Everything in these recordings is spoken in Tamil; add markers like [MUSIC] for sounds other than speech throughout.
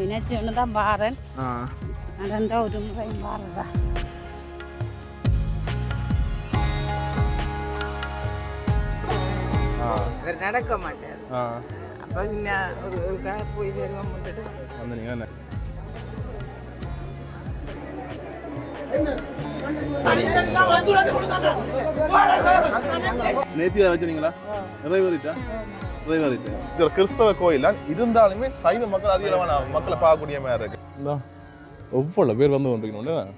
நினைச்சு ஒன்று தான் பாரன் ஆ நடந்த ஒரு முறையும் பாருதா ஆ இவர் நடக்க மாட்டார் ஆ அப்போ நேத்தியா வச்சுனீங்களா நிறைவேறிட்டா நிறைவேறிட்டு இது கிறிஸ்தவ கோயில் இருந்தாலுமே சைவ மக்கள் அதிகமான மக்களை பார்க்கக்கூடிய மாதிரி இருக்கு. இந்தா, எவ்வளவு பேர் வந்து கொண்டிருக்கணும்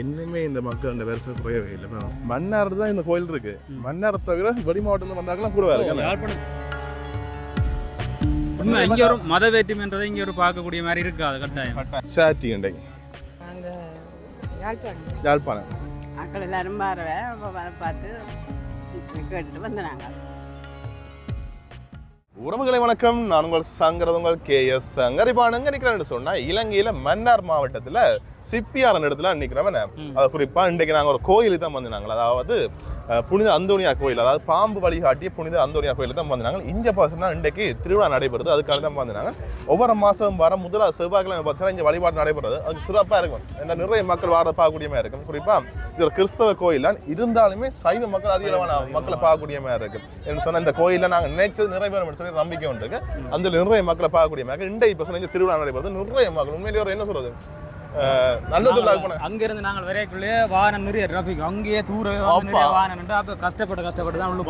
என்னமே இந்த மக்கள் வருஷம் குறையவே இல்லை. மன்னார் தான் இந்த கோயில் இருக்கு. மன்னார் தவிர வெளி மாவட்டம் வந்தாங்கன்னா கூட இருக்கு. உண்மை இங்க ஒரு மத வேற்றுமைன்றதை இங்க ஒரு பார்க்கக்கூடிய மாதிரி இருக்கு? அது கட்டாயம். சாட்டி நாங்கள் யாழ்ப்பாணம். யாழ்ப்பாணம். மக்கள் எல்லாரும் பாருவேன் பார்த்து கேட்டுட்டு வந்தாங்க உறவுகளை வணக்கம். நான் உங்கள் சங்கரது உங்கள் கே எஸ் சங்கரிபானுங்க நிற்கிறேன்னு சொன்னா இலங்கையில மன்னார் மாவட்டத்துல சிப்பியாரன் இடத்துல நிற்கிறவன். அது குறிப்பா இன்றைக்கு நாங்க ஒரு கோயிலுக்கு தான் வந்தாங்க அதாவது புனித அந்தோனியார் கோயில் அதாவது பாம்பு வழிகாட்டிய புனித அந்தோனியார் கோயிலுக்கு தான் வந்தாங்க இங்க பார்த்தீங்கன்னா இன்றைக்கு திருவிழா நடைபெறுது. அதுக்காக தான் வந்தாங்க ஒவ்வொரு மாசம் வர முதலா செவ்வாய்க்கிழமை பார்த்தீங்கன்னா இங்க வழிபாடு நடைபெறுது. அது சிறப்பா இருக்கும். ஏன்னா நிறைய மக்கள் வார பார்க்கக்கூடிய மாதிரி இருக்கும். குறிப்பா இது ஒரு கிறிஸ்தவ கோயில்? தான் இருந்தாலுமே சைவ மக்கள் அதிகமான மக்களை பார்க்கக்கூடிய மாதிரி இருக்கு என்று சொன்ன இந்த கோயில்ல நாங்க நினைச்சது நிறைவேறும் சொல்லி நம்பிக்கை இருக்கு. அந்த நிறைய மக்களை பார்க்கக்கூடிய மாதிரி இன்றைய இப்போ சொன்ன திருவிழா நடைபெறுது. நிறைய மக்கள் உண்மையிலேயே ஒரு என்ன சொல்றது? அஹ், நல்ல திருவிழா போன அங்க இருந்து நாங்கள் வரைக்குள்ளே வாகனம் நிறைய டிராபிக் அங்கேயே தூர அப்பா. நிறைய வாகனம் நின்று அப்ப கஷ்டப்பட்டு கஷ்டப்பட்டு தான் உள்ள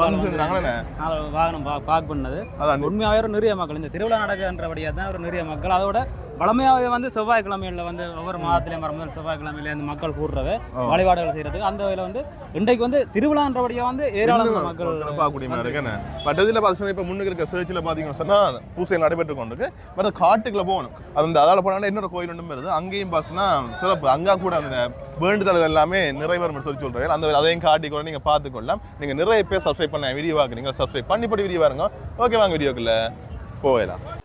வாகனம் பார்க் பண்ணது. உண்மையாகவே நிறைய மக்கள். இந்த திருவிழா நடக்குன்றபடியாக தான் ஒரு நிறைய மக்கள். அதோட வளமையாகவே வந்து செவ்வாய்க்கிழமையில வந்து ஒவ்வொரு மாதத்துலையும் வர முதல் செவ்வாய்க்கிழமையில இந்த மக்கள் கூடுறவே ஆ. வழிபாடுகள் செய்யறதுக்கு. அந்த வகையில் வந்து இன்றைக்கு வந்து திருவிழான்றபடியாக வந்து ஏராளமான மக்கள் பார்க்கக்கூடிய மாதிரி இருக்கு என்ன? பட் இதில் பார்த்தீங்கன்னா இப்போ முன்னுக்கு இருக்க சர்ச்சில் பார்த்தீங்கன்னு சொன்னால் பூசை நடைபெற்று கொண்டு இருக்கு பட் காட்டுக்குள்ள போகணும். அது அந்த அதால் போனால் இன்னொரு கோயில் ஒன்றும் வருது. அங்கேயும் பார்த்தீங்கன்னா சிறப்பு. அங்கே கூட அந்த வேண்டுதல்கள் எல்லாமே நிறைவேறும் சொல்லி சொல்கிறேன் அந்த அதையும் காட்டி கூட நீங்கள் பார்த்துக்கொள்ளலாம் நீங்கள் நிறைய பேர் சப்ஸ்கிரைப் பண்ண வீடியோ பார்க்குறீங்க சப்ஸ்கிரைப் பண்ணிப்படி வீடியோ பாருங்க. ஓகே வாங்க வீடியோக்குள்ள போகலாம்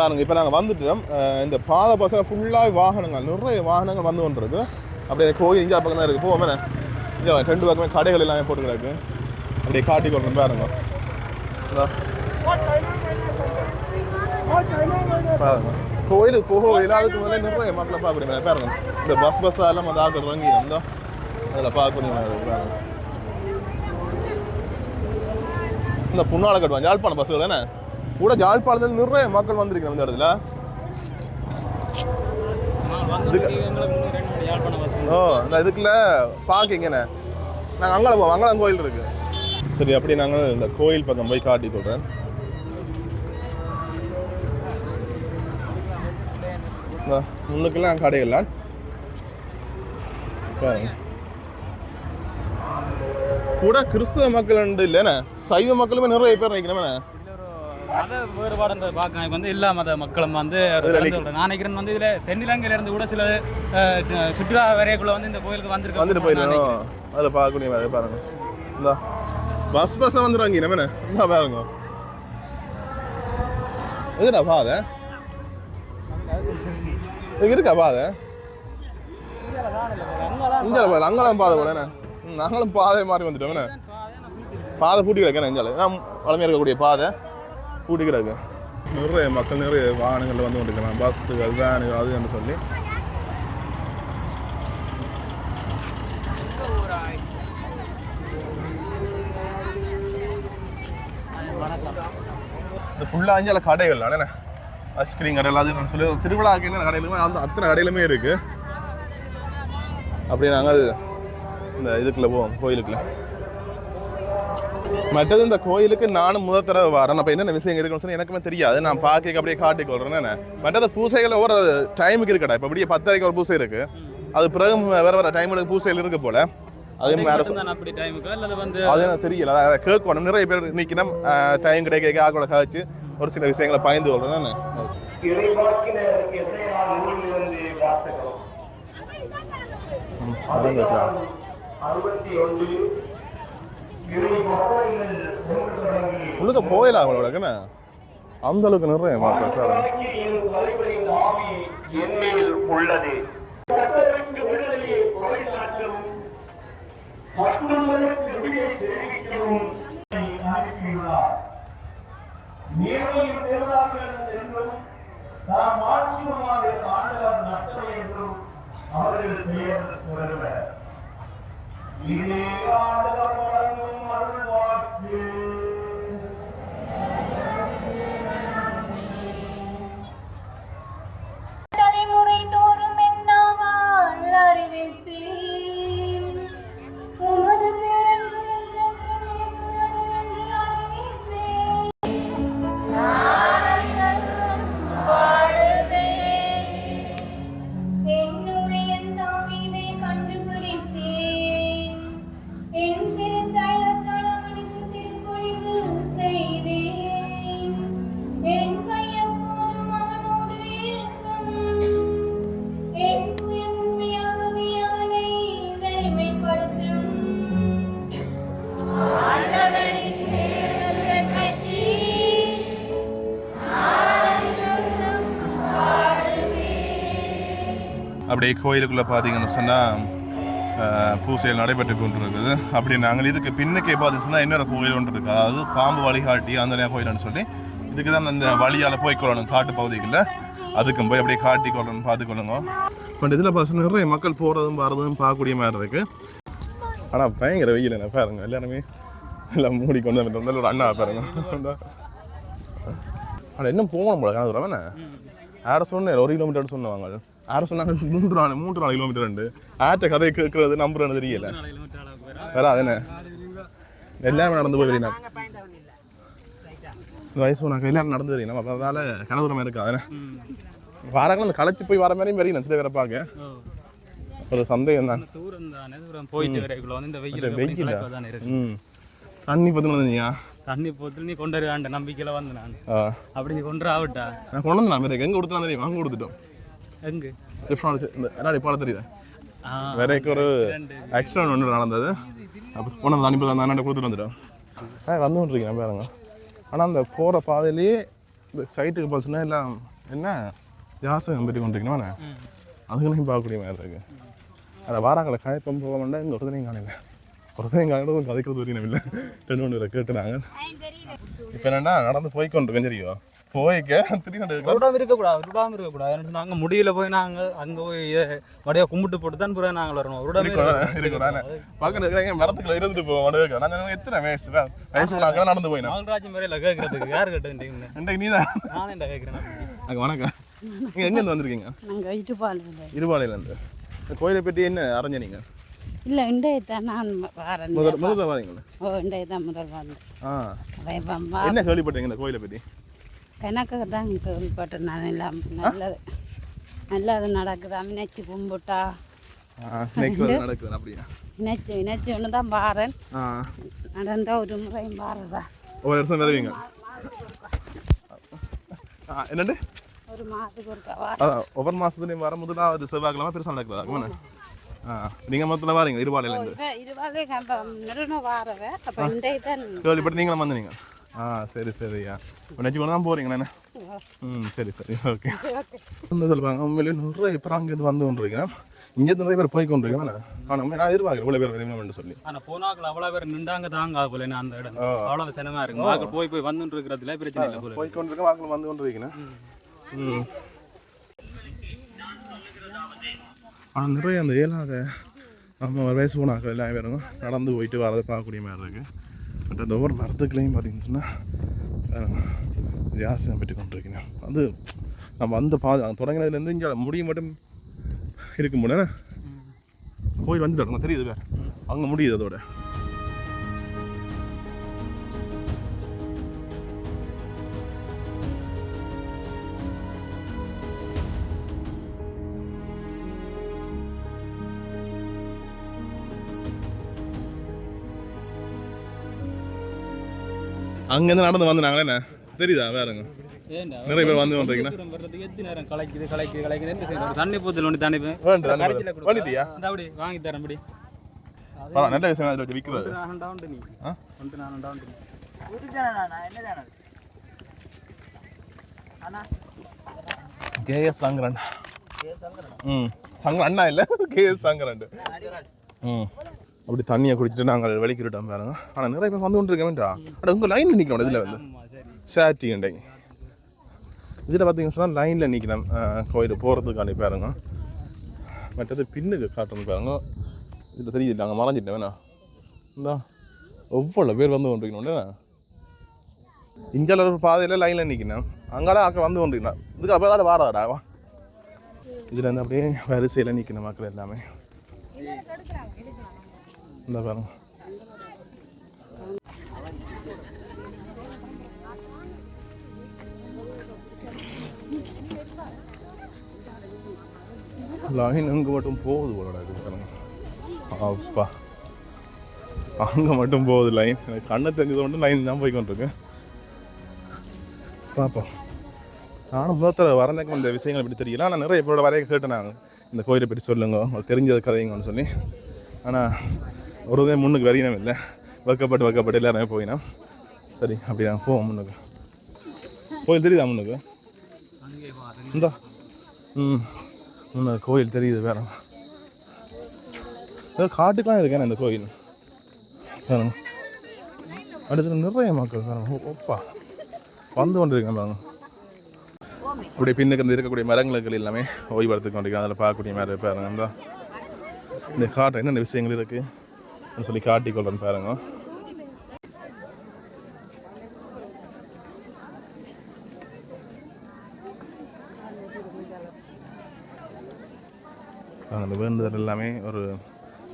பாருங்கள் இப்போ நாங்கள் வந்துட்டோம். இந்த பாதை பசங்க ஃபுல்லாக வாகனங்கள் நிறைய வாகனங்கள் வந்து கொண்டிருக்கு. அப்படியே கோயில் இங்கே பக்கம் தான் இருக்குது போவோமே இங்கே ரெண்டு பக்கமே கடைகள் எல்லாமே போட்டு கிடக்கு அப்படியே காட்டி கொண்டு பாருங்க. பாருங்க. கோயிலுக்கு போக இல்லாததுக்கு முதல்ல நிறைய மக்களை பார்க்குறீங்க பாருங்க. இந்த பஸ் பஸ்ஸாக எல்லாம் அந்த ஆக்கள் இறங்கி இருந்தால் அதில் பார்க்குறீங்க பாருங்க. இந்த புண்ணால கட்டுவாங்க யாழ்ப்பாணம் பஸ்ஸுகள் தானே கூட யாழ்ப்பாணத்தில் நிறைய மக்கள் வந்திருக்கிறோம் இந்த இடத்துல. ஓ இந்த இதுக்குள்ள பார்க்க பார்க்கிங்கண்ணே நாங்கள் அங்கே போவோம் அங்கெல்லாம் கோயில் இருக்கு. சரி அப்படி நாங்கள் இந்த கோயில் பக்கம் போய் காட்டி சொல்கிறேன் முன்னுக்கெல்லாம் கடைகள்லாம் கூட கிறிஸ்தவ மக்கள் உண்டு இல்லைண்ணே சைவ மக்களுமே நிறைய பேர் நினைக்கிறேன் மத வேறுபாடுன்றது பார்க்க வந்து எல்லா மத மக்களும் வந்து. நான் நினைக்கிறேன் வந்து இதுல தென்னிலங்கையில இருந்து கூட சில சுற்றுலா வரையக்குள்ள வந்து இந்த கோயிலுக்கு வந்திருக்க வந்துட்டு போயிடும் அதில் பார்க்கக்கூடிய மாதிரி பாருங்க. இந்தா. பஸ் பஸ்ஸை வந்துடுவாங்க நம்ம இந்தா பாருங்க. எதுடா பாதை? இது இருக்கா பாதை? இங்கே பாரு அங்கெல்லாம் பாதை கூட என்ன? நாங்களும் பாதை மாறி வந்துட்டோம் என்ன? பாதை பூட்டி கிடக்கேன் இஞ்சால வளமையாக இருக்கக்கூடிய பாதை. பூட்டி கிடக்கு நிறைய மக்கள் நிறைய வாகனங்களில் வந்து கொண்டிருக்கிறாங்க பஸ்ஸுகள் வேனுகள் அதுன்னு சொல்லி. இந்த ஃபுல்லாக அதில் கடைகள் அண்ணே ஐஸ்கிரீம் கடையில் அது நான் சொல்லி ஒரு திருவிழாக்கு என்ன கடையிலுமே அந்த அத்தனை கடையிலுமே இருக்குது அப்படி நாங்கள் இந்த இதுக்குள்ளே போவோம் கோயிலுக்குள்ளே. மற்றது இந்த கோயிலுக்கு நானும் முதல் தடவை வரேன். அப்போ என்னென்ன விஷயம் இருக்குன்னு சொல்லி எனக்குமே தெரியாது. நான் பார்க்க அப்படியே காட்டி கொள்றேன் மற்றது பூசைகள் ஒவ்வொரு டைமுக்கு இருக்கடா. இப்போ அப்படியே பத்தரைக்கு ஒரு பூசை இருக்கு. அது பிறகு வேற வேற டைமுக்கு பூசைகள் இருக்கு போல. அதே வந்து அது எனக்கு தெரியல. அதான் கேட்கணும். நிறைய பேர் நிற்கணும் டைம் கிடைக்க ஆக்களோட காய்ச்சி ஒரு சில விஷயங்களை பயந்து கொள்றேன். நான் உள்ளுக்க போயிடலாம் அவங்களோட என்ன அந்த அளவுக்கு நிறைய உள்ளது தாம் ஆண்டவர் என்றும் அவர்கள் பெயர் வருவர் இதே ஆண்டவர் வழங்கும் அருள்வாக்கு அப்படியே கோயிலுக்குள்ளே பார்த்தீங்கன்னு சொன்னால் பூசையில் நடைபெற்று கொண்டு இருக்குது அப்படி நாங்கள் இதுக்கு பின்னுக்கே பார்த்தீங்கன்னா இன்னொரு கோயில் ஒன்று இருக்குது அதாவது பாம்பு வழிகாட்டி அந்த கோயில்னு சொல்லி. இதுக்கு தான் அந்த வழியால் போய்க்கொள்ளணும் காட்டு பகுதிகளில் அதுக்கும் போய் அப்படியே காட்டி கொள்ளணும் பார்த்துக்கொள்ளுங்க பட் இதில் பார்த்தீங்கன்னா நிறைய மக்கள் போகிறதும் வரதும் பார்க்கக்கூடிய மாதிரி இருக்குது ஆனால் பயங்கர வெயில் என்ன பாருங்க எல்லாருமே எல்லாம் மூடி கொண்டு வந்து ஒரு அண்ணா பாருங்க. ஆனால் இன்னும் போகணும் போல கணக்கு என்ன யாரை சொன்னேன் ஒரு கிலோமீட்டர் சொன்னாங்க யாரை சொன்னாங்க மூன்று நாலு மூன்று நாலு கிலோமீட்டர் உண்டு. யார்கிட்ட கதையை கேட்கறது நம்புறது தெரியல. வேற அது என்ன? எல்லாரும் நடந்து போய் இந்த வயசு உனக்கு எல்லாரும் நடந்து வரீங்க நம்ம அதனால கனதுரமாக இருக்கா? அதனே? வாரங்கள் அந்த களைச்சு போய் வர மாதிரியும் வரீங்க சில பேரை பார்க்க ஒரு சந்தேகம் தான் தண்ணி பற்றி வந்தீங்க? தண்ணி போத்துல நீ கொண்டு வருவாண்ட நம்பிக்கையில வந்து நான். அப்படி நீ கொண்டு ஆவிட்டா நான் கொண்டு வந்து நான் எங்கே கொடுத்துலாம் தெரியும்? வாங்க கொடுத்துட்டோம். எங்க? என்ன இப்போ தெரியுது? வேறைக்கு ஒரு. ஆக்சிடென்ட் ஒன்று நடந்தது. அப்போ போனது அனுப்பி அந்த அண்ணன் கொடுத்துட்டு வந்துட்டோம். ஆ வந்து கொண்டிருக்கேன் பாருங்க. ஆனால் அந்த போகிற பாதையிலேயே இந்த சைட்டுக்கு பார்த்தீங்கன்னா எல்லாம் என்ன? ஜாசகம் பெற்று கொண்டிருக்கணும் ம். அதுகளையும் பார்க்கக்கூடிய மாதிரி இருக்கு. அதை வாராங்களை காயப்பம் போக மாட்டேன். இங்கே ஒருத்தனையும் காணல ஒருத்தனையும் காணல கதைக்கிறது வரையும் இல்லை. ரெண்டு மூணு பேரை கேட்டுனாங்க. இப்போ என்னன்னா நடந்து போய்க்கொண்டிருக்கேன் தெரியும் போய்க்க திரும்பி விடாம இருக்கக்கூடாது இருக்கக்கூடாது நாங்க முடியல போய் நாங்க அங்க போய் வடையா கும்பிட்டு போட்டு தான் பிறகு நாங்கள் வரணும். விடாம இருக்கக்கூடாது பார்க்க இருக்கிறாங்க மரத்துக்குள்ள இருந்துட்டு போவோம் எத்தனை வயசு வயசு நாங்கள் நடந்து போயினா நாகராஜ் முறையில் கேட்கறதுக்கு யார் கேட்டேன் இன்றைக்கு நீ தான் நானே இந்த கேட்குறேன் அங்கே வணக்கம். நீங்கள் எங்கேருந்து வந்திருக்கீங்க? நாங்கள் இருபாலையிலேருந்து கோயிலை பற்றி என்ன அறிஞ்ச நீங்கள் இல்லை இன்றைய தான் நான் வரேன். முதல் முதல்ல வரீங்களா ஓ இன்றைய தான் முதல் ஆ என்ன கேள்விப்பட்டீங்க இந்த கோயிலை பற்றி? கணக்கு தான் கேள்விப்பட்டேன் நான் எல்லாம் நல்லது. நல்லது நடக்குது. நினைச்சு கும்பிட்டா. நினைச்சு நினைச்சு ஒன்று தான் பாரன் நடந்தா ஒரு முறையும் பாருதா ஒவ்வொரு வருஷம் வருவீங்க? என்னண்டு? ஒரு மாதத்துக்கு ஒரு அதான் ஒவ்வொரு மாதத்துலையும் வர முதலாவது செவ்வாய்க்கிழமை பெருசாக நடக்குதா? அங்கே ஆ நீங்கள் மொத்தத்தில் வரீங்க இருபாலையிலேருந்து? இப்போ இருபாலே கம்ப நடுன வாரவ. அப்போ இன்றைய தான் கேள்விப்பட்டு நீங்களும் வந்தீங்க ஆ சரி சரியா நினச்சி கொண்டு தான் போகிறீங்களா என்ன ம் சரி சரி ஓகே வந்து சொல்லுவாங்க உண்மையிலே நிறைய பேர் அங்கேருந்து வந்து கொண்டிருக்கேன் இங்கேருந்து நிறைய பேர் போய் கொண்டிருக்கேன் ஆனால் நான் எதிர்பார்க்கல இவ்வளோ பேர் வருவீங்கன்னு சொல்லி ஆனா போனாக்கள் அவ்வளவு பேர் நின்றாங்க தாங்க போல நான் அந்த இடம் அவ்வளவு சினமா இருக்கு மக்கள் போய் போய் வந்துட்டு இருக்கிறதுல பிரச்சனை இல்லை போல போய் கொண்டிருக்கேன் வாக்கில் வந்து கொண்டிருக்கேன் ம் ஆனால் நிறைய அந்த இயலாத நம்ம வயசு போனாக்கள் எல்லாம் பேரும் நடந்து போயிட்டு வரதை பார்க்கக்கூடிய மாதிரி இருக்குது பட் அந்த ஒவ்வொரு மரத்துக்குள்ளேயும் பார்த்தீங்கன்னு சொன்னால் ஜாஸ்தியாக பெற்று கொண்டிருக்கிறேன். அது நம்ம அந்த பாதை தொடங்கினதுலேருந்து இங்கே முடியும் மட்டும் இருக்க முடியல. கோயில் வந்துட்டு தெரியுது வேறு. அங்கே முடியுது அதோட. அங்கேருந்து நடந்து வந்தாங்களே என்ன? தெரியுதா வேறுங்க? நிறைய பேர் வந்து செய்யணும்? தண்ணி போத்தல் ஒன்று தண்ணி? இந்த அப்படி வாங்கி தரேன் அப்படி. பரவாயில்ல நல்ல விஷயம் அதில் விற்கிறது. கேஎஸ் சங்கரன். ம் சங்கரன் அண்ணா இல்லை கேஎஸ் சங்கரன். ம். அப்படி தண்ணியை குடிச்சிட்டு நாங்கள் வெளிக்கிட்டோம் பாருங்க. ஆனால் நிறைய பேர் வந்து கொண்டு இருக்க வேண்டாம் அட உங்கள் லைனில் நிற்கணும் இதில் வந்து. சேட்டி கண்டைங்க இதில் பார்த்தீங்கன்னா சொன்னால் லைனில் நிற்கிறேன் கோயில் போகிறதுக்காண்டி பாருங்க. மற்றது பின்னுக்கு காட்டணும் பாருங்க. இதில் தெரியுது நாங்கள் மறைஞ்சிட்டேன் வேணா. இந்தா எவ்வளோ பேர் வந்து கொண்டிருக்கணும்னா இஞ்சால ஒரு பாதையில் லைனில் நிற்கிறேன் அங்கால அக்கா வந்து கொண்டிருக்கேன் இதுக்கு அப்போ தான் வாடாடா வா. இதில் வந்து அப்படியே வரிசையில் நிற்கணும் மக்கள் எல்லாமே. இந்த பாருங்க லைன் அங்கே மட்டும் போகுது போலடா இது பாருங்க அப்பா அங்கே மட்டும் போகுது லைன் எனக்கு கண்ணை தெரிஞ்சது மட்டும் லைன் தான் போய்கொண்டிருக்கேன் பாப்பா பார்ப்போம் நானும் முதல்ல வரஎனக்கு இந்த விஷயங்கள் எப்படி தெரியல ஆனால் நிறைய பேரோட வரைய கேட்டேன் நான் இந்த கோயிலை பற்றி சொல்லுங்க உங்களுக்கு தெரிஞ்சது கதைங்கன்னு சொல்லி ஆனால் ஒரு உதயம் முன்னுக்கு வரையினம் இல்லை. வைக்கப்பட்டு வைக்கப்பட்டு எல்லாருமே போயினா சரி அப்படி நான் போவோம் முன்னுக்கு. கோயில் தெரியுதா முன்னுக்கு? இந்தா. ம் முன்னுக்கு கோயில் தெரியுது வேற. ஏதோ காட்டுக்கெலாம் இருக்கேன் இந்த கோயில். வேணும் அடுத்து நிறைய மக்கள் வேணும் ஓப்பா. வந்து கொண்டு இருக்கேன் பாருங்க. இப்படி பின்னுக்கு இந்த இருக்கக்கூடிய மரங்களுக்கு எல்லாமே ஓய்வெடுத்து கொண்டிருக்கேன். அதில் பார்க்கக்கூடிய மாதிரி பாருங்க இந்த. இந்த காட்டு என்னென்ன விஷயங்கள் இருக்குது சொல்லி காட்டிக்கொள்றேன் பாருங்க. அந்த வேண்டுதல் எல்லாமே ஒரு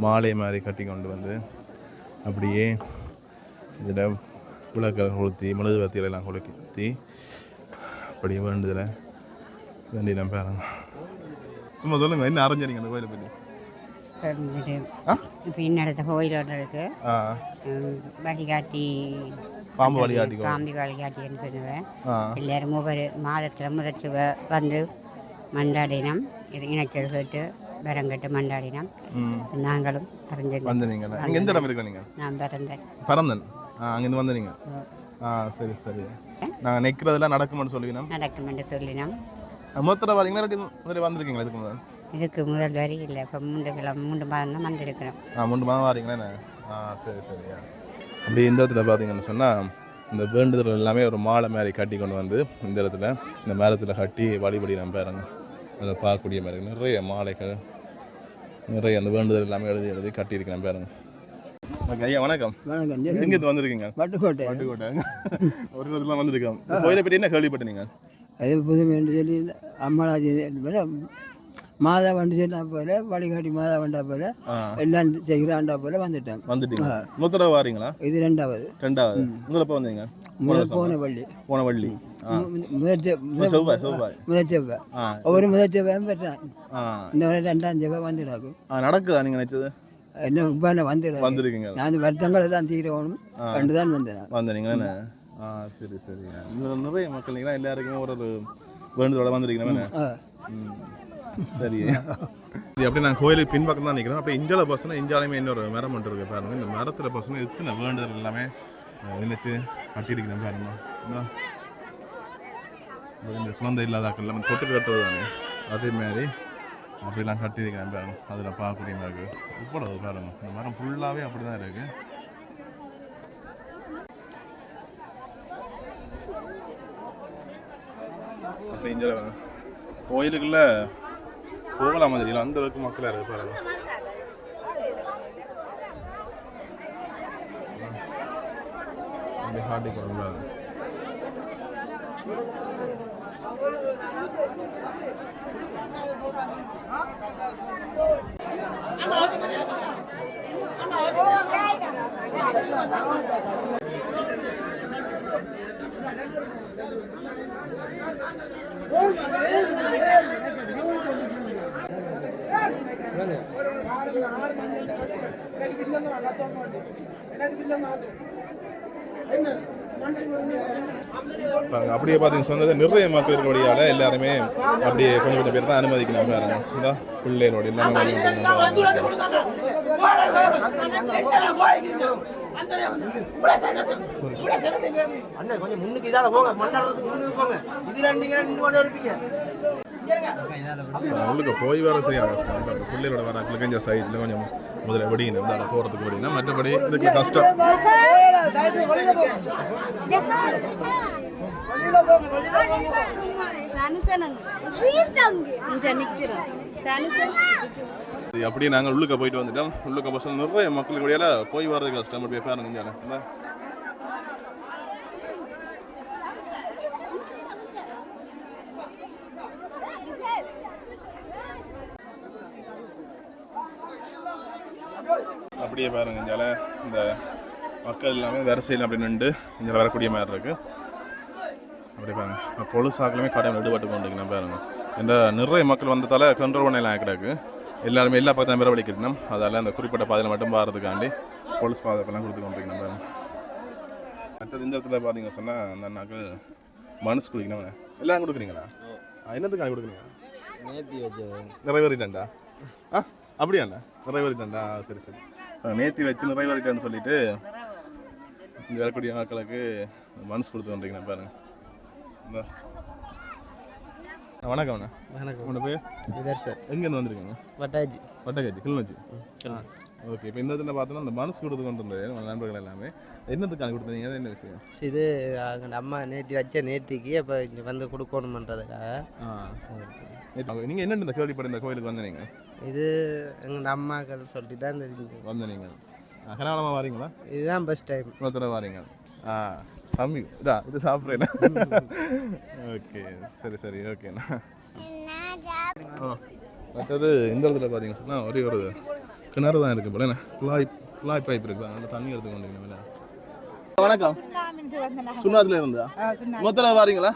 மாலை மாதிரி கட்டி கொண்டு வந்து அப்படியே இதில் விளக்கை கொளுத்தி மெழுகுவர்த்திகளை எல்லாம் கொளுத்தி அப்படியே வேண்டுதலை வேண்டி நான் பாருங்க. சும்மா சொல்லுங்கள் என்ன அரைஞ்சிருங்க அந்த கோயிலை பற்றி ஆ? இப்போ இன்னடத்த கோயில் இருக்கு. வழிகாட்டி பாம்பு வழிகாட்டி. பாம்பு வழிகாட்டின்னு சொல்லுவேன். எல்லாரும் ஒவ்வொரு மாதத்தில் முதச்சு வந்து மண்டாடினம் இது இணைச்சல் கேட்டு வரங்கட்டு மண்டாடினம் நாங்களும் அறிஞ்சது வந்து நீங்கள் நீங்கள் எந்த இடம் இருக்க நீங்கள் நான் பிறந்தேன். பரந்தன் ஆ அங்கேருந்து வந்து நீங்கள் ஆ சரி சரி. நாங்கள் நிற்கிறதெல்லாம் நடக்கும்னு சொல்லுவீங்க நடக்கும் என்று சொல்லினோம் மொத்தத்தில் வரீங்களா வந்திருக்கீங்களா இதுக்கு முதல் இதுக்கு முதல் வரி இல்லை. இப்போ மூன்று கிழமை மூன்று மாதம் தான் வந்திருக்கிறோம். ஆ மூணு மாதம் வாரீங்களா என்ன? ஆ சரி சரி அப்படி இந்த இடத்துல பார்த்தீங்கன்னு சொன்னால் இந்த வேண்டுதல் எல்லாமே ஒரு மாலை மாதிரி கட்டி கொண்டு வந்து இந்த இடத்துல இந்த மரத்தில் கட்டி வழிபடி நம்ம பாருங்க. அதில் பார்க்கக்கூடிய மாதிரி நிறைய மாலைகள் நிறைய அந்த வேண்டுதல் எல்லாமே எழுதி எழுதி கட்டியிருக்கிறேன் பாருங்க. ஓகே ஐயா வணக்கம். வணக்கம். எங்கேருந்து வந்திருக்கீங்க? பட்டுக்கோட்டை பட்டுக்கோட்டை ஒரு இடத்துல வந்திருக்கோம். கோயிலை பற்றி என்ன கேள்விப்பட்டீங்க? அது புதுமை என்று சொல்லி அம்மளாஜி மாதா வண்டி சொன்னா போல வழிகாட்டி மாதா வண்டா போல எல்லாம் செய்கிறாண்டா போல வந்துட்டேன். வந்துட்டீங்க. மூத்தரவு வாரீங்களா? இது ரெண்டாவது. ரெண்டாவது. உங்களை எப்போ வந்தீங்க? முதல் போன பள்ளி போன வள்ளி செவ்வாய் செவ்வாய். முதல் செவ்வாய். ஒவ்வொரு முதல் செவ்வாயும் பெற்றான். இன்னொரு ரெண்டாம் செவ்வாய் வந்துடாக்கும் நடக்குதா நீங்கள் நினைச்சது? என்ன இப்போ வந்துடாது. வந்திருக்கீங்க. நான் வருத்தங்கள் எல்லாம் தீரணும் ரெண்டு தான் வந்தேன். வந்தீங்களா? ஆ சரி சரி. இன்னும் நிறைய மக்கள் நீங்களா எல்லாருக்குமே ஒரு ஒரு வேண்டுதோட வந்திருக்கீங்க. சரி. அப்படியே நான் கோயிலுக்கு பின்பக்கம் தான் நிற்கிறேன் அப்படியே இஞ்சால பசங்க இஞ்சாலையுமே இன்னொரு மரம் மட்டும் இருக்கு பாருங்க. இந்த மரத்தில் பசங்க எத்தனை வேண்டுதல் எல்லாமே நினைச்சு கட்டியிருக்கிறேன் பாருங்க. இந்தா. குழந்தை இல்லாதாக்கள் எல்லாமே தொட்டு கட்டுறது தானே அதே மாதிரி அப்படிலாம் கட்டியிருக்கிறேன் பாருங்க. அதில் பார்க்கக்கூடிய மாதிரி இருக்கு. இவ்வளவு பாருங்க. இந்த மரம் ஃபுல்லாகவே அப்படி தான் இருக்கு அப்படி இங்கே கோயிலுக்குள்ள போகலாம் மாதிரி இல்லை அந்த அளவுக்கு மக்களாக இருக்கு பாருங்க. என்ன பாருங்க அப்படியே பார்த்தீங்க சொன்னது நிறைய மக்கள் இருக்கபடியால் எல்லாருமே அப்படியே கொஞ்சம் கொஞ்சம் பேர் தான் அனுமதிக்கணும். பாருங்க இந்த பிள்ளைகளோட எல்லாமே வந்து அண்ணன் கொஞ்சம் முன்னுக்கு இதால போங்க. மண்டலத்துக்கு முன்னுக்கு போங்க. இதுல நீங்க ரெண்டு கொண்டு இருப்பீங்க. உள்ளுக்கு போய் வர சரியான கஷ்டம் இப்போ பிள்ளைகளோட வர கிழக்கஞ்ச சைடில் கொஞ்சம் முதல்ல வெடிக்கணும் இந்த போகிறதுக்கு வெடினா மற்றபடி? இதுக்கு கஷ்டம். அப்படியே நாங்கள் உள்ளுக்க போயிட்டு வந்துட்டோம். உள்ளுக்க பஸ் நிறைய மக்களுக்கு வழியால போய் வர்றதுக்கு கஷ்டம். அப்படியே பாருங்க இந்தால. அப்படியே பாருங்க இந்தால இந்த மக்கள் எல்லாமே வரிசையில் அப்படி நின்று இங்கே வரக்கூடிய மாதிரி இருக்கு. அப்படியே பாருங்க பொழுசாக்களுமே கடை ஈடுபட்டு கொண்டிருக்கணும் பாருங்க. இந்த நிறைய மக்கள் வந்ததால கண்ட்ரோல் பண்ணலாம் கிடக்கு. எல்லாருமே எல்லா பக்கத்தையும் வரவழைக்கணும் அதால் அந்த குறிப்பிட்ட பாதையில் மட்டும் பாரதுக்காண்டி போலீஸ் பாதுகாப்பெல்லாம் கொடுத்து கொண்டிருக்கணும் பாருங்க. மற்றது இந்த இடத்துல பார்த்தீங்க சொன்னால் அந்த அண்ணாக்கள் மனசு குடிக்கணும் எல்லாம் கொடுக்குறீங்களா? என்னத்துக்காண்டி கொடுக்குறீங்க? நேத்தி வச்சது. நிறைவேறிட்டா ஆ அப்படியாண்ணா? நிறைவேறிட்டா சரி சரி. நேத்தி வச்சு நிறைவேறிட்டேன்னு சொல்லிட்டு இங்கே வரக்கூடிய மக்களுக்கு மனசு கொடுத்து கொண்டிருக்கீங்க பாருங்க. வணக்கம் அண்ணா. வணக்கம். உங்களோட பேர்? இதர் சார். எங்கேருந்து வந்திருக்கீங்க? வட்டாஜி வட்டக்காட்சி கிளிநொச்சி. ஓகே இப்போ இந்த இதில் பார்த்தோன்னா அந்த மனசு கொடுத்து கொண்டு இருந்தது உங்கள் நண்பர்கள் எல்லாமே. என்னத்துக்கான கொடுத்தீங்க? என்ன விஷயம்? இது எங்கள் அம்மா நேத்தி வச்ச நேத்திக்கு அப்போ இங்கே வந்து கொடுக்கணுமன்றதுக்காக. நீங்கள் என்ன இந்த கேள்விப்பட்ட இந்த கோயிலுக்கு வந்த நீங்கள் இது எங்கள் அம்மாக்கள் சொல்லி தான் தெரிஞ்சு வந்த நீங்கள் கனகாலமாக வாரீங்களா? இதுதான் ஃபஸ்ட் டைம் இன்னொருத்தர வாரீங்க. ஆ தம்பி இதா இது சாப்பிட்றேன். ஓகே சரி சரி ஓகேண்ணா ஆ மற்றது இந்த இடத்துல பார்த்தீங்க சொன்னால் ஒரே ஒரு கிணறு தான் இருக்கு போல. என்ன? குழாய் குழாய் பைப் இருக்கு அதில் தண்ணி எடுத்து கொண்டு வணக்கம். சுண்ணாத்துல இருந்தா முதல் வாரீங்களா?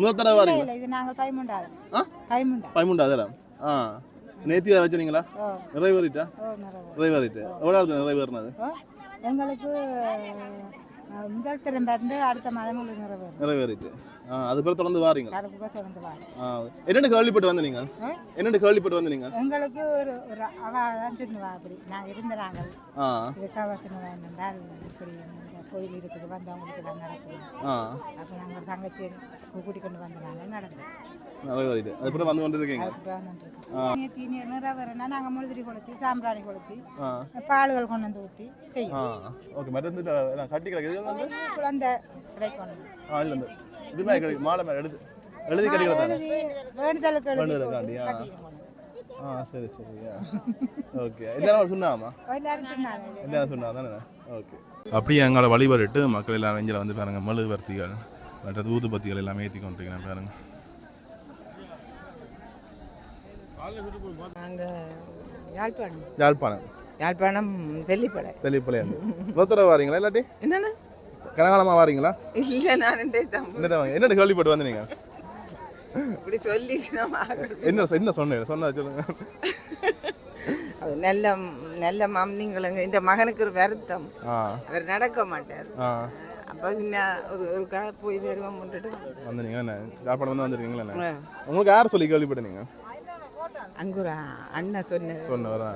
முதல் தடவை வாரீங்களா? இது நாங்கள் கைமுண்டாது ஆ? கைமுண்டா பதிமூண்டா ஆ. நேத்தியா வச்சுனீங்களா நிறைவேறிட்டா. நிறைவேறிட்டு எவ்வளோ ஆகுது நிறைவேறினது? எங்களுக்கு முதல் இருந்து அடுத்த மாதம் நிறைவேறும். நிறைவேறிட்டு. அது பேர் தொடர்ந்து வாரீங்க என்னென்ன கேள்விப்பட்டு வந்து? என்னென்ன கேள்விப்பட்டு வந்து எங்களுக்கு ஒரு ஒரு அவ தான் சொன்னுவா அப்படி. நாங்கள் இருந்த நாங்கள். ஆ. இதுக்காக சொன்னுவா என்னென்றால் இப்படி கோயில் இருக்குது வந்தவங்களுக்கு எல்லாம் நடக்குது. ஆ. அப்போ நாங்கள் ஒரு தங்கச்சி கூட்டி கொண்டு வந்து நடந்தோம். நிறைவேறிட்டு அதுக்கப்புறம் வந்து கொண்டு இருக்கீங்க அதுக்கு வந்துருக்கு நேற்று நீர் நிறைவேறினா நாங்கள் முழுதிரி கொளுத்தி சாம்பிராணி கொளுத்தி பாலுகள் கொண்டு வந்து ஊற்றி செய்யும் ஓகே மருந்து கட்டி கிடக்குது வந்து? குழந்தை கிடைக்கணும். ஆ இல்லை இதுமே கிடைக்கும் மாலை மேலே எழுதி எழுதி கட்டிக்கிறது தானே எழுதி வேண்டுதலுக்கு எழுதி ஆ. சரி சரியா. ஓகே. எல்லாரும் சொன்னாமா? எல்லாரும் சொன்னாங்க. எல்லாரும் சொன்னா தானே ஓகே. அப்படியே எங்களை வழிபட்டு மக்கள் எல்லாம் வெஞ்சில் வந்து பாருங்க மெழுகுவர்த்திகள் மற்றது ஊதுபத்திகள் எல்லாம் ஏற்றி கொண்டிருக்கிறேன் பாருங்க. நாங்கள் யாழ்ப்பாணம். யாழ்ப்பாணம். யாழ்ப்பாணம் நூத்தர வாரீங்களா இல்லாட்டி? என்னன்னு? கனகாலமாக வாரீங்களா? இல்லை நான் என்னென்ன கேள்விப்பட்டு வந்து நீங்கள் இப்படி சொல்லி என்ன என்ன சொன்னேன் சொன்னா சொல்லுங்க. நல்ல நல்ல மாமனிங்களுங்க இந்த மகனுக்கு ஒரு வருத்தம். அவர் நடக்க மாட்டார். அப்போ பின்ன ஒரு ஒரு கா போய் வருவோம் முட்டுட்டு வந்து நீங்கள் என்ன? யாழ்ப்பாணம் வந்து வந்திருக்கீங்களா என்ன? உங்களுக்கு யார் சொல்லி கேள்விப்பட்டு நீங்கள் அங்கே ஒரு அண்ணன் சொன்னது சொன்னவரா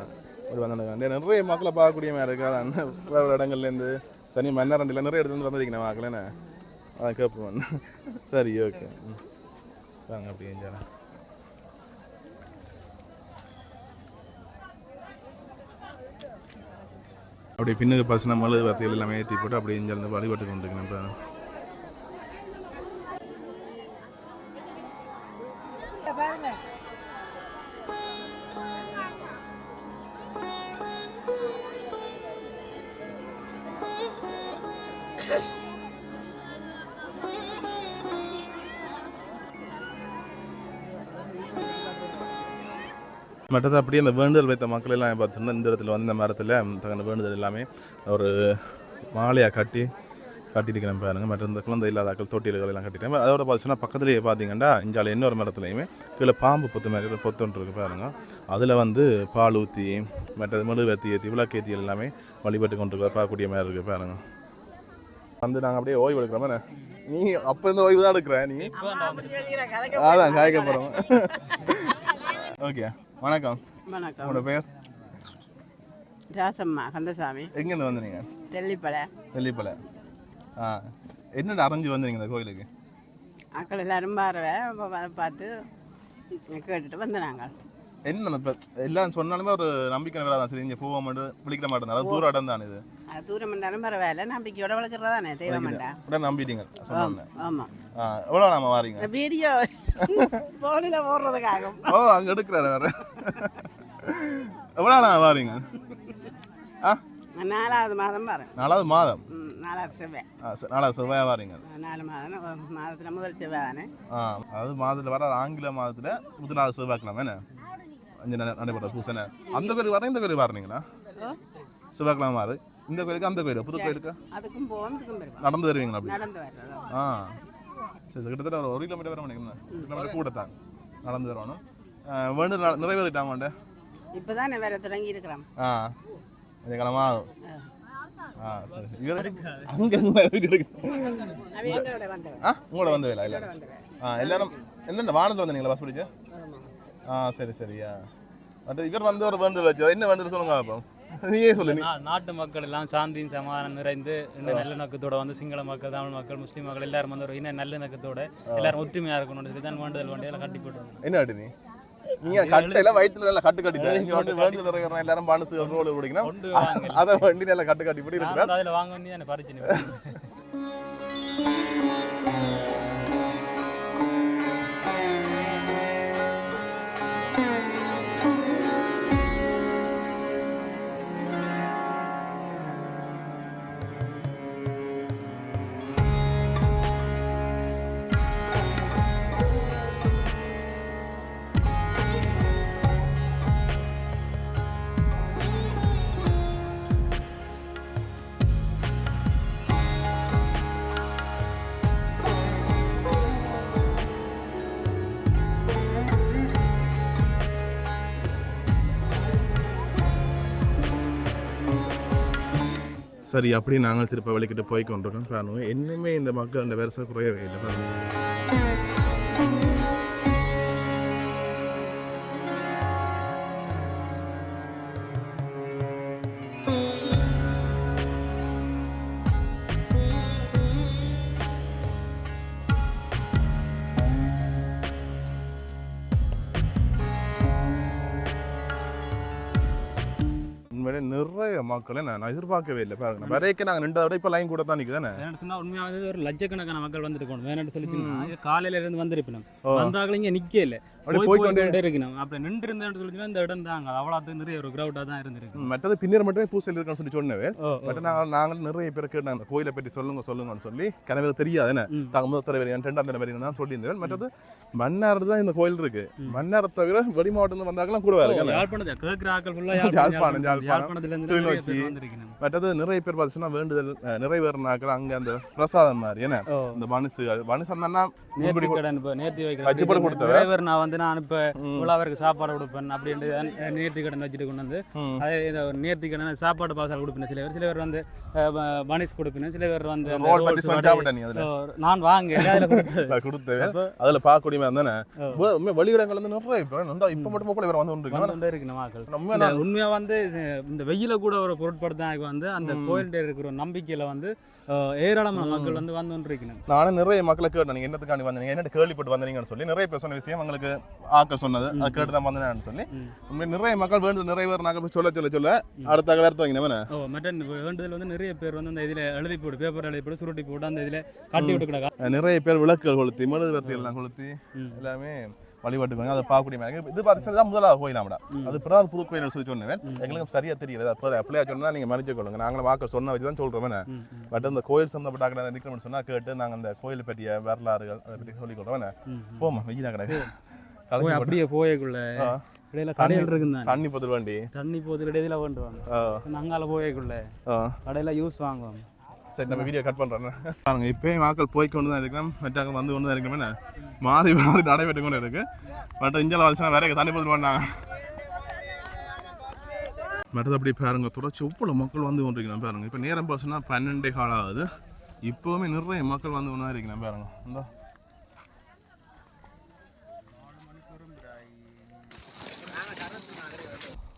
ஒரு வந்தாங்க நிறைய மக்களை பார்க்கக்கூடிய மாதிரி இருக்கு. வேறு இடங்கள்லேருந்து தனி மன்னரண்டில் நிறைய இடத்துல இருந்து மக்கள் என்ன? அதான் கேட்போம். சரி ஓகே வாங்க அப்படியே அப்படியே பின்னுக்கு பசங்க மழு வத்தைகள் எல்லாமே ஏற்றி போட்டு அப்படியே இங்கேருந்து வழிபட்டு கொண்டு இருக்கேன் இப்போ. மற்றது அப்படியே அந்த வேண்டுதல் வைத்த மக்கள் எல்லாம் பார்த்தீங்கன்னா இந்த இடத்துல வந்து இந்த மரத்தில் தகுந்த வேண்டுதல் எல்லாமே ஒரு மாலையாக கட்டி கட்டியிருக்கிறேன் பாருங்க. மற்ற இந்த குழந்தை இல்லாதாக்கள் தொட்டில்கள் எல்லாம் கட்டிட்டேன் அதோட பார்த்தீங்கன்னா பக்கத்துலேயே பார்த்தீங்கன்னா இஞ்சால இன்னொரு மரத்துலையுமே கீழே பாம்பு பொத்து மாதிரி பொத்தொன்று இருக்கு பாருங்க. அதில் வந்து பால் ஊற்றி மற்றது மெழுகுவர்த்தி ஏற்றி விளக்கேத்தி எல்லாமே வழிபட்டு கொண்டு இருக்க பார்க்கக்கூடிய மாதிரி இருக்குது பாருங்க. வந்து நாங்கள் அப்படியே ஓய்வு எடுக்கிறோமே நீ அப்போ இந்த ஓய்வு தான் எடுக்கிற நீ? அதான் காய்க்க போகிறோம் [LAUGHS] ஓகே. வணக்கம். வணக்கம். உங்களோட பேர் ராசம்மா கந்தசாமி. எங்கேருந்து வந்தீங்க? தெல்லிப்பளை. வெள்ளிப்பலை ஆ என்னடா அரைஞ்சு வந்தீங்க இந்த கோயிலுக்கு? அக்கள் எல்லாரும் பாருவேன் பார்த்து கேட்டுட்டு வந்து நாங்கள் என்ன இப்போ எல்லாம் சொன்னாலுமே ஒரு நம்பிக்கை வராதான் சரி இங்கே போக மாட்டேன் விழிக்கிற மாட்டேன் அதாவது தூரம் இடம் தான் இது? அது தூரம் இருந்தாலும் பரவாயில்ல நம்பிக்கையோட வளர்க்குறதானே தெய்வமண்டா உடனே நம்பிட்டீங்க ஆமாம் ஆ எவ்வளோ நாம வாரீங்க? வீடியோ ஃபோனில் போடுறதுக்காகும் ஓ அங்கே எடுக்கிறாரு வேற எவ்வளோ நாள் வாரீங்க? ஆ? நாலாவது மாதம் பாருங்க நாலாவது மாதம்? நாலாவது செவ்வாய். நாலாவது செவ்வாய் வாரீங்க? நாலு மாதம் மாதத்தில் முதல் செவ்வாய் தானே ஆ அதாவது மாதத்தில் வர ஆங்கில மாதத்தில் முதலாவது செவ்வாய்க்கிழமை என்ன? அஞ்சு நட- நடைபெற பூசனை. அந்த கோயிலுக்கு வர இந்த கோயிலுக்கு வரீங்களா? செவ்வாய்க்கிழமை வாரு. இந்த கோயிலுக்கு அந்த கோயிலுக்கு புது கோயிலுக்கு? அதுக்கும் போவோம் நடந்து வருவீங்களா அப்படி? நடந்து வர்றதோ. ஆ. சரி கிட்டத்தட்ட ஒரு ஒரு கிலோமீட்டர் வர மாட்டேங்குது கிலோமீட்டர் கூட தான் நடந்து வரணும். வேண்டு நிறைவேறிட்டாங்க உண்டு இப்போ தானே வேற தொடங்கி இருக்கிறோம் ஆ இந்த கிழமை ஆகும் ஆ சரி இவர் அங்கே ஆ உங்களோட வந்து வேலை இல்லை. ஆ எல்லாரும் எந்தெந்த வானத்தில் வந்தீங்களா பஸ் பிடிச்சு? ஆ சரி சரியா பட் இவர் வந்து ஒரு வேண்டுதல் வச்சு என்ன வேண்டுதல் சொல்லுங்க அப்போ? நீயே சொல்லு நாட்டு மக்கள் எல்லாம் சாந்தியும் சமாதானம் நிறைந்து இந்த நல்லிணக்கத்தோட வந்து சிங்கள மக்கள் தமிழ் மக்கள் முஸ்லீம் மக்கள் எல்லாரும் வந்து ஒரு இன நல்லிணக்கத்தோட எல்லாரும் ஒற்றுமையா இருக்கணும்னு சொல்லி தான் வேண்டுதல் வண்டியெல்லாம் கட்டி போட்டு. என்ன நீ? நீங்க கட்டையில வயிற்றுல நல்லா கட்டு கட்டிட்டு. இங்க வந்து வேண்டுதல் இருக்கிற எல்லாரும் மனசு ரோடு வாங்க. அதை வண்டி நல்லா கட்டு கட்டி போட்டு இருக்கிறார் அதுல வாங்க வேண்டிய எனக்கு பறிச்சு [LAUGHS] சரி அப்படி நாங்கள் திருப்ப வலிக்கிட்டு போய் கொண்டிருக்கோம். காரணம் என்னமே இந்த மக்கள் அந்த வருஷம் குறையவே இல்லை. நிறைய மக்களை நான் எதிர்பார்க்கவே இல்லை. பாருங்க வரைக்கும் நாங்கள் நின்றதை விட இப்போ லைன் கூட தான் நிற்குதானே வேணும்னு சொன்னா உண்மையாவே ஒரு லட்சக்கணக்கான மக்கள் வந்துருக்கணும் வேணும்னு சொல்லி சொன்னா, இது காலையில இருந்து வந்திருப்பினோம் ஓ. வந்தாக்கள் இங்க நிக்க இல்ல. அப்படியே போய் போய் போய் கொண்டே கொண்டே இருக்கணும். அப்படி நின்று இருந்தேன்னு சொல்லி இந்த இடம் தாங்க அவ்வளவு நிறைய ஒரு கிரௌடா தான் இருந்திருக்கு மற்றது பின்னர் மட்டுமே பூசல் இருக்குன்னு சொல்லி சொன்னவே ஓ, ஓ. பட் நாங்கள் நாங்கள் நிறைய பேர் கேட்டாங்க அந்த கோயிலை பற்றி சொல்லுங்க சொல்லுங்கன்னு சொல்லி கனவே தெரியாது என்ன. தாங்க முதல் தலைவர் ரெண்டாம் தலைவர் தான் சொல்லியிருந்தேன். மற்றது மன்னார் தான் இந்த கோயில் இருக்கு. மன்னாரை தவிர வெளி மாவட்டத்தில் வந்தாக்கெல்லாம் கூட இருக்கு யாழ்ப்பாணம், கிளிநொச்சி. மற்றது நிறைய பேர் பார்த்தீங்கன்னா வேண்டுதல் நிறைவேறினாக்கள் அங்கே அந்த பிரசாதம் மாதிரி என்ன? இந்த மனுசுகள் மனுஷன் தானே நேர்த்தி வைக்கிறேன் கொடுத்தவ? டிரைவர் நான் வந்து நான் இப்ப உழவருக்கு சாப்பாடு கொடுப்பேன் அப்படின்ட்டு நேர்த்தி கடன் வச்சுட்டு கொண்டு வந்து. அதே இந்த நேர்த்தி கடன் சாப்பாடு பாசால் கொடுப்பேன் சில பேர் சில பேர் வந்து பனிஸ் கொடுப்பேன் சில பேர் வந்து நான் வாங்க அப்போ அதில் பார்க்கக்கூடிய தானே. வெளியிடங்கள் வந்து நிறைய இப்போ இப்போ மட்டும் போல இவர் வந்து இருக்கு நம்ம ஆட்கள் நம்ம இந்த உண்மையா வந்து இந்த வெயில கூட ஒரு பொருட்படுத்த வந்து அந்த கோயில்கிட்ட இருக்கிற நம்பிக்கையில வந்து ஏராளமான மக்கள் வந்து வந்து இருக்கணும் நானும் நிறைய மக்களை கேட்டேன். நீங்க என்னத்துக்காண்டி வந்தீங்க? என்ன கேள்விப்பட்டு வந்தீங்கன்னு சொல்லி நிறைய பேர் சொன்ன விஷயம். உங்களுக்கு ஆக்கள் சொன்னது. அதை கேட்டு தான் வந்தேன்னு சொல்லி. நிறைய மக்கள் பேர் நாங்கள் போய் சொல்ல சொல்ல சொல்ல. அடுத்த வேறு வைங்க ஓ மட்டன் வேண்டுதல் வந்து நிறைய பேர் வந்து அந்த இதுல எழுதி போட்டு பேப்பர் எழுதி போட்டு சுருட்டி போட்டு அந்த இதுல கட்டி விட்டுக்கிடக்கா நிறைய பேர் விளக்குகள் கொளுத்தி மெழுகுவர்த்தி எல்லாம் கொளுத்தி. எல்லாமே வழிபாட்டுப்பாங்க அதை பார்க்கக்கூடிய மாதிரி. இது பார்த்து தான் முதலாவது கோயிலாமடா அது பிறகு புது கோயில் சொல்லி சொன்னேன் எங்களுக்கு சரியா தெரியல. பிள்ளையா சொன்னா நீங்க மன்னிச்சு கொள்ளுங்க. நாங்களும் வாக்க சொன்ன வச்சு தான் சொல்றோம் பட் அந்த கோயில் சம்மந்தப்பட்ட ஆக்களை நிற்கணும்னு சொன்னா கேட்டு நாங்க அந்த கோயிலை பற்றிய வரலாறுகள் அதை பற்றி சொல்லிக் கொள்றோம். போமா வெயிலா கிடக்கு. போய். அப்படியே போயக்குள்ள. இடையில தண்ணி- கடையில் இருக்குங்க தண்ணி பத்தில் வண்டி. தண்ணி போதில் இடையில வேண்டுவாங்க. ஆ, அங்கால போயக்குள்ள. கடையில யூஸ் வாங்குவோம். சரி நம்ம வீடியோ கட் பண்ணுறோம் பாருங்க இப்போயும் ஆக்கள் போய் கொண்டு தான் இருக்கிறோம் மற்றாக்கள் வந்து கொண்டு தான் இருக்கோம் மாறி மாறி நடைபெற்று கொண்டு இருக்கு. பட் இந்தியாவில் வந்துச்சுன்னா வேற தண்ணி பதில் பண்ணாங்க மற்றது அப்படி பாருங்க தொடர்ச்சி உப்புல மக்கள் வந்து கொண்டிருக்கிறோம் பாருங்க. இப்போ நேரம் பார்த்தோன்னா பன்னெண்டே கால் ஆகுது. இப்போவுமே நிறைய மக்கள் வந்து ஒன்றா இருக்கிறேன் பாருங்க. இந்த.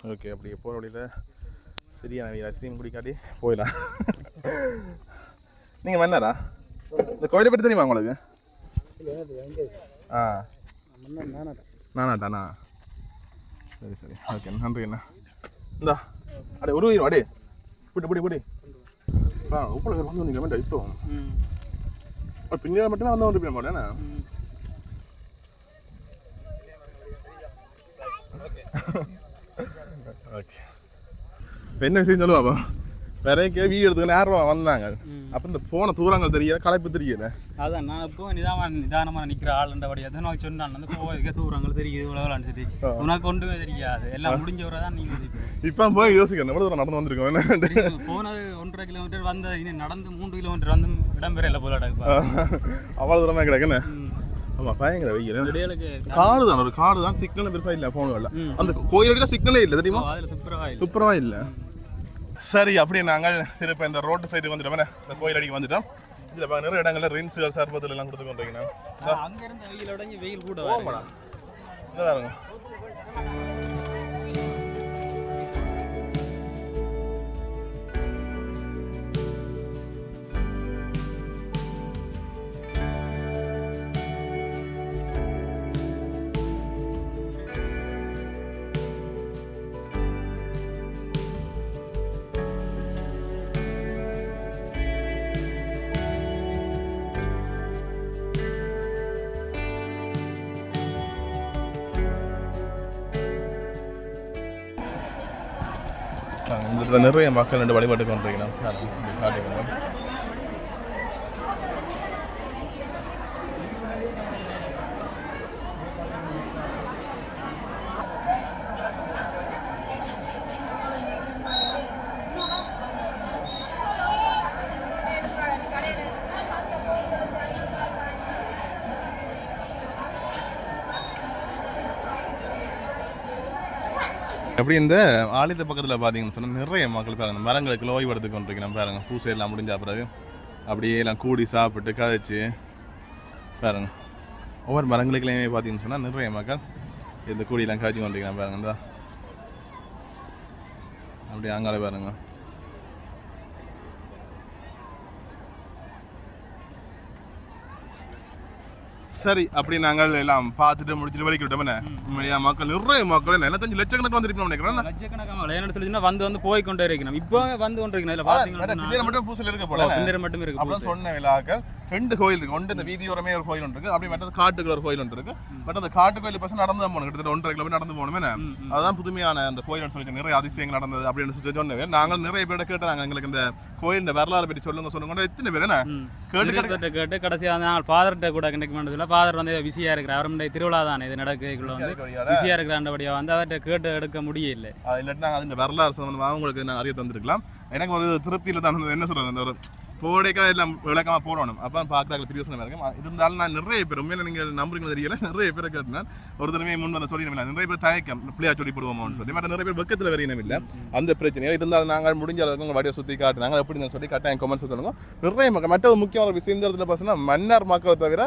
ஓகே அப்படியே போகிற வழியில் சரியான ஐஸ்கிரீம் குடிக்காட்டி போயிடலாம். நீங்கள் வந்தாரா? இந்த கோயிலை பற்றி தெரியுமா உங்களுக்கு? ஆ. நானாட்டாண்ணா சரி சரி. ஓகே நன்றி அண்ணா. இந்தா அடே ஒரு உயிர் அடே பிடி பிடி பிடி ஆ உப்பள பேர் வந்து வந்தீங்க வேண்டாம் இப்போ பின்னாடி மட்டுமே வந்து கொண்டு போய் மாட்டேண்ணா ஓகே இப்போ என்ன விஷயம் சொல்லுவா அப்போ? வேற எங்கேயோ வீடு எடுத்துக்க நேரம் வந்தாங்க. அப்போ இந்த போன தூரங்கள் தெரியல களைப்பு தெரியல அதான் நான் இப்போ நிதானமா நிதானமாக நிற்கிற ஆளுன்றபடி அதை நான் சொன்னான் வந்து போவதுக்கே தூரங்கள் தெரியுது உலகம் சரி உனக்கு ஒன்றுமே தெரியாது. எல்லாம் முடிஞ்சவரை தான் நீங்கள் இப்போ. போய் யோசிக்கணும் எவ்வளோ தூரம் நடந்து வந்திருக்கோம் என்ன? போனது ஒன்றரை கிலோமீட்டர் வந்த இனி நடந்து மூன்று கிலோமீட்டர் வந்து இடம்பெறல போல அடக்குப்பா அவ்வளோ தூரமாக கிடக்குன்னு ஆமாம் பயங்கர வெயில் காடு தான் ஒரு காடு தான் சிக்னல் பெருசாக இல்லை ஃபோனுகளில் அந்த கோயிலுக்கு சிக்னலே இல்லை தெரியுமா? இல்லை. துப்புரவா இல்லை. சரி அப்படியே நாங்கள் திருப்ப இந்த ரோட்டு சைடு வந்துட்டோம். இந்த கோயில் அடிக்கு வந்துட்டோம். இதில் பாருங்க நிறைய இடங்கள்ல ரின்ஸுகள் சர்பத்தில் எல்லாம் கொடுத்து கொண்டிருக்கீங்க. அங்க இருந்த வெயில் உடஞ்சி வெயில் கூட இந்த பாருங்க. நாங்கள் நிறைய மக்கள் ரெண்டு வழிபாட்டு கொண்டிருக்கிறோம் அப்படி இந்த ஆலயத்து பக்கத்தில் பார்த்தீங்கன்னு சொன்னால் நிறைய மக்கள் பாருங்க மரங்களுக்கு ஓய்வு எடுத்து கொண்டிருக்கிறோம் பாருங்க. பூசை எல்லாம் முடிஞ்ச பிறகு அப்படியே எல்லாம் கூடி சாப்பிட்டு கதைச்சு பாருங்க. ஒவ்வொரு மரங்களுக்குலையுமே பார்த்தீங்கன்னு சொன்னால் நிறைய மக்கள் இந்த கூடியெல்லாம் காய்ச்சி கொண்டிருக்கிறேன் பாருங்க இந்த. அப்படியே அங்கால பாருங்க. சரி அப்படி நாங்கள் எல்லாம் பார்த்துட்டு முடிச்சுட்டு வலிக்கு விட்டோமே உண்மையா மக்கள் நிறைய மக்கள் நிலத்தஞ்சு லட்சக்கணக்கு வந்திருக்கணும் நினைக்கிறேன். வந்து வந்து போய் கொண்டே இருக்கணும் இப்போ வந்து கொண்டு இருக்கணும் மட்டும் பூசல் இருக்க போல மட்டும் இருக்கு சொன்ன விழாக்கள். ரெண்டு கோயில் இருக்கு. ஒன்று இந்த வீதியோரமே ஒரு கோயில் ஒன்று இருக்கு. அப்படி மற்றது காட்டுக்குள்ள ஒரு கோயில் ஒன்று இருக்கு. பட் அந்த காட்டு கோயில் பசங்க நடந்து தான் போகணும். கிட்டத்தட்ட ஒன்றரை கிலோமீட்டர் நடந்து போகணுமே அதுதான் புதுமையான அந்த கோயில் சொல்லி நிறைய அதிசயங்கள் நடந்தது அப்படின்னு சொல்லி சொன்னேன் நாங்கள் நிறைய பேரை கேட்டாங்க எங்களுக்கு இந்த கோயில் வரலாறு பற்றி சொல்லுங்க சொல்லுங்க எத்தனை பேர் என்ன? கேட்டு கேட்டு கேட்டு கேட்டு கடைசியாக நாங்கள் ஃபாதர்கிட்ட கூட கனெக்ட் பண்ணுறதுல ஃபாதர் வந்து பிஸியாக இருக்கிற அவருடைய திருவிழா தானே இது நடக்கிறதுக்குள்ள வந்து. பிஸியாக இருக்கிறாண்டபடியாக வந்து அவர்கிட்ட கேட்டு எடுக்க முடியல. இல்லாட்டி நாங்கள் அதில் வரலாறு சம்பந்தமாக உங்களுக்கு நான் அறிய தந்திருக்கலாம். எனக்கு ஒரு திருப்தியில் தான். என்ன சொல்றது அந்த ஒரு போடைக்கா எல்லாம் விளக்கமாக போடணும். அப்போ பார்க்குறாங்க பிரியோசனம் இருக்கும் இருந்தாலும் நான் நிறைய பேர் உண்மையில நீங்கள் நம்புறீங்க தெரியல. நிறைய பேர் கேட்டேன் ஒரு தடவை முன் வந்து சொல்லி நிறைய பேர் தயக்கம் பிள்ளையா சொல்லி போடுவோமோன்னு சொல்லி. மற்ற நிறைய பேர் பக்கத்தில் வரையினம் இல்லை. அந்த பிரச்சனை. இருந்தாலும் நாங்கள் முடிஞ்ச அளவுக்கு உங்கள் வடிவை சுற்றி காட்டுனாங்க எப்படி சொல்லி கட்டாயம் கொமெண்ட்ஸ் சொல்லுங்க. நிறைய மக்கள் மற்ற முக்கியமான ஒரு விஷயம் இந்த இடத்துல பார்த்தீங்கன்னா மன்னர் மக்களை தவிர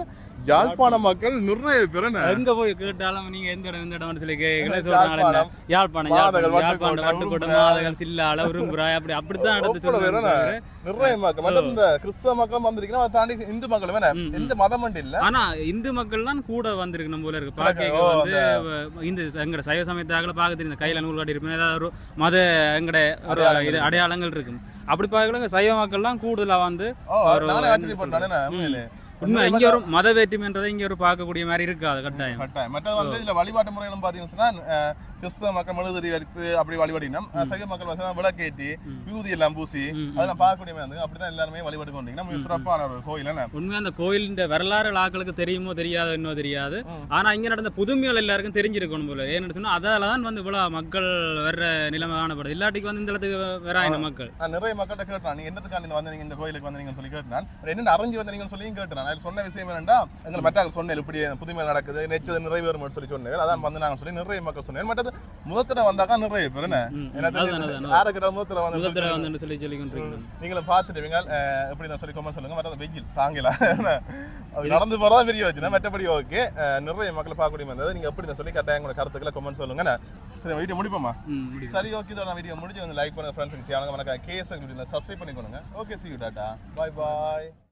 யாழ்ப்பாண மக்கள் நிறைய பேர் எங்க போய் கேட்டாலும் நீங்க எந்த இடம் எந்த இடம்னு சொல்லி கேட்கல சொல்றாங்க யாழ்ப்பாணம், யாழ்ப்பாணம் வட்டுக்கோட்டை மாதகள் சில்லால உரும்புறாய் அப்படி அப்படித்தான் இடத்து? சொல்றாங்க நிறைய மக்கள். மட்டும் இந்த கிறிஸ்தவ மக்கள் வந்திருக்கீங்கன்னா தாண்டி இந்து மக்கள் வேணா. எந்த மதம் இல்ல. ஆனா இந்து மக்கள் தான் கூட வந்திருக்கணும் போல இருக்கு. பாக்க வந்து இந்த எங்கட சைவ சமயத்தாக்களை பார்க்க தெரியும். கையில நூல் காட்டி இருப்பேன் ஏதாவது ஒரு மத எங்கட இது அடையாளங்கள் இருக்கும். அப்படி பார்க்கல சைவ மக்கள் தான் கூடுதலா வந்து உண்மை இங்க ஒரு மத வேற்றுமைன்றதை இங்க ஒரு பார்க்கக்கூடிய மாதிரி இருக்காது கட்டாயம். கட்டாயம். மற்றது வந்து இதுல வழிபாட்டு முறைகளும் பாத்தீங்கன்னு கிறிஸ்தவ மக்கள் மெழுகுதிரி வலித்து அப்படி வழிபடினோம். சைவ மக்கள் பார்த்தீங்கன்னா விளக்கேற்றி விபூதி எல்லாம் பூசி அதெல்லாம் பார்க்கக்கூடிய இருந்தது அப்படிதான் எல்லாருமே வழிபாடு கொண்டீங்க நம்ம சிறப்பான ஒரு கோயில் உண்மையா அந்த கோயிலின் வரலாறு ஆக்களுக்கு தெரியுமோ தெரியாதோ இன்னும் தெரியாது. ஆனா இங்க நடந்த புதுமைகள் எல்லாருக்கும் தெரிஞ்சிருக்கணும் போல. ஏன்னு சொன்னா அதால தான் வந்து இவ்வளவு மக்கள் வர்ற நிலைமை காணப்படுது. இல்லாட்டிக்கு வந்து இந்த இடத்துக்கு வராங்க மக்கள். நிறைய மக்கள்கிட்ட கேட்டேன் நீங்க என்னத்துக்காண்டி இந்த வந்தீங்க இந்த கோயிலுக்கு வந்தீங்கன்னு சொல்லி கேட்டேன். என்னென்ன அறிஞ்சு வந்தீங்கன்னு சொல்லி கேட்டேன். நான் சொன்ன விஷயம் என்னன்னா எங்களை மற்ற சொன்னேன் இப்படி புதுமையில் நடக்குது நெச்சது நிறைவேறும் சொல்லி சொன்னேன். அதான் வந்து நாங்கள் சொல்லி நிறைய மக்கள் சொன்னேன். மற்றது முதத்துல வந்தாக்கா நிறைய பேர் என்ன? ம், என்ன அதான், அதான், அதான். யாருக்கு முதத்துல வந்து சொல்லி சொல்லி நீங்களும் பார்த்துட்டுவீங்க எப்படி தான் சொல்லி கமெண்ட் சொல்லுங்க. மற்றது வெயில் தாங்கலாம் அது நடந்து போறதா பெரிய வச்சுனா மற்றபடி ஓகே. நிறைய மக்களை பார்க்கக்கூடிய வந்தது நீங்க எப்படி தான் சொல்லி கரெக்டாக உங்களோட கருத்துக்களை கமெண்ட் சொல்லுங்க. சரி வீடியோ முடிப்போமா? சரி ஓகே இதோட வீடியோ முடிஞ்சு வந்து லைக் பண்ணுங்க ஃப்ரெண்ட்ஸுக்கு சேனல் மறக்காம கேஎஸ் சப்ஸ்கிரைப் பண்ணிக்கோங்க okay see you tata bye bye